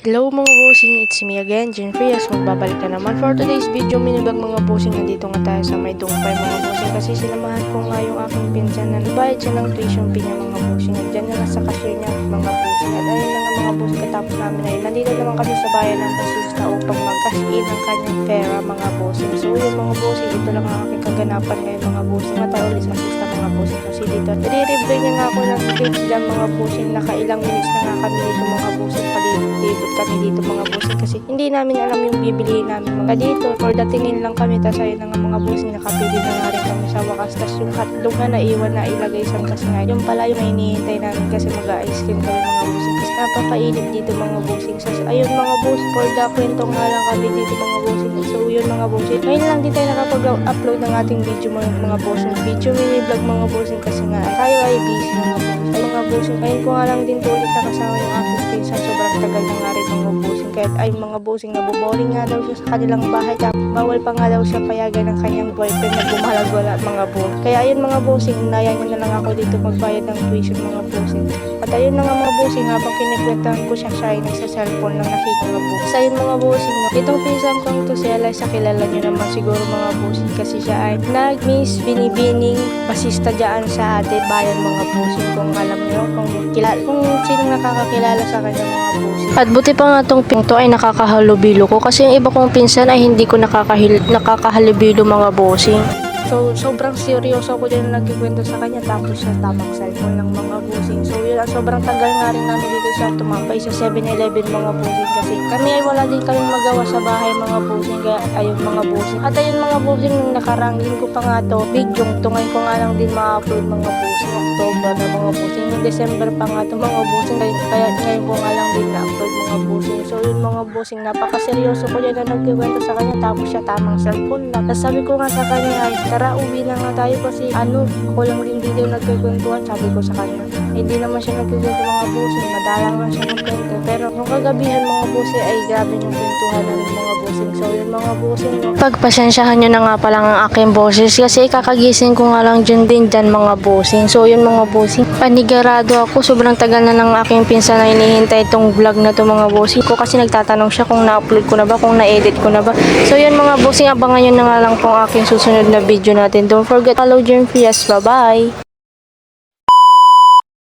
Hello mga bossing, it's me again, Jen Frias. Magbabalik na naman for today's video. Minibag mga bossing, nandito nga tayo sa may dumpay mga bossing kasi sinamahan ko nga yung aking pinsan na nabayad siya ng tuition fee mga bossing. At na sa cashier niya mga bossing. At ayun na mga bossing, katapos namin ay nandito naman kami sa bayan ng Basista upang mag-cash in ang kanyang pera mga bossing. So yung mga bossing, ito lang ang aking kaganapan ngayon mga bossing. Matayo ulit sa Basista mga bossing. Kasi dito, nire-review niya nga ako ng tips dyan mga bossing. Nakailang minutes na nga kami dito mga bossing. Palibot kami dito mga bossing kasi hindi namin alam yung bibili namin mga dito. For the tingin lang kami, tas ayun na nga mga bossing, nakapili na nga rin kami sa wakas. Tas yung hotdog na naiwan na ilagay sa kasi nga, yung pala yung hinihintay namin kasi mag-ice cream kami mga bossing. Kasi napapainit dito mga bossing. So ayun mga boss, for the kwento nga lang kami dito mga bossing. So yun mga bossing. Ngayon lang din tayo nakapag-upload ng ating video mga, mga bossing. Video mini vlog mga bossing kasi nga tayo ay busy mga bossing. Mga bossing, ngayon ko nga lang din ulit nakasama yung aking Kahit ay mga bossing na boring nga daw siya sa kanilang bahay. Tapos bawal pa nga daw siya payagan ng kanyang boyfriend na bumalag wala mga boss. Kaya ayun mga bossing, inayan niya na lang ako dito magbayad ng tuition mga bossing. At ayun na nga mga bossing, habang kinikwentahan ko siya siya ay nagsa-cellphone lang nakita mga boss. Sa ayun mga bossing, no? itong pinsan kong to si Eliza, kilala niyo naman siguro mga bossing kasi siya ay nag-miss binibining pasista dyan sa ate bayan mga bossing kung alam niyo kung kilala kung sino nakakakilala sa kanya mga bossing. At buti pa nga tong pinto ay nakakahalubilo ko kasi yung iba kong pinsan ay hindi ko nakakahil, nakakahalubilo mga bossing. So, sobrang seryoso ako din na nagkikwento sa kanya tapos sa tamang cellphone ng mga busing. So, yun, ang sobrang tagal nga rin namin dito sa tumambay sa 7-Eleven mga busing kasi kami ay wala din kaming magawa sa bahay mga busing kaya ayun mga busing. At ayun mga busing, nung nakarang ko pa nga to, video to ngayon ko nga lang din ma-upload mga busing. October na mga busing. Noong December pa nga to mga busing kaya, kaya ngayon ko nga lang din na-upload mga busing. So, yun mga busing, napakaseryoso ko din na nagkikwento sa kanya tapos siya tamang cellphone lang. Tapos sabi ko nga sa kanya ay, tara uwi na nga tayo kasi ano, ako lang din dito nagkikwentuhan, sabi ko sa kanya. Hindi naman siya nagkikwento mga busing, madalang lang siya magkwento. Pero nung kagabihan mga busing ay grabe yung kwentuhan namin mga busing. So yun mga busing, no? Pagpasensyahan nyo na nga pala ang aking boses kasi kakagising ko nga lang dyan din dyan mga busing. So yun mga busing, panigarado ako. Sobrang tagal na ng aking pinsan na hinihintay itong vlog na to mga busing ko kasi nagtatanong siya kung na-upload ko na ba, kung na-edit ko na ba. So yun mga busing, abangan nyo na nga lang po ang aking susunod na video natin. Don't forget, follow Jim Frias. Bye-bye!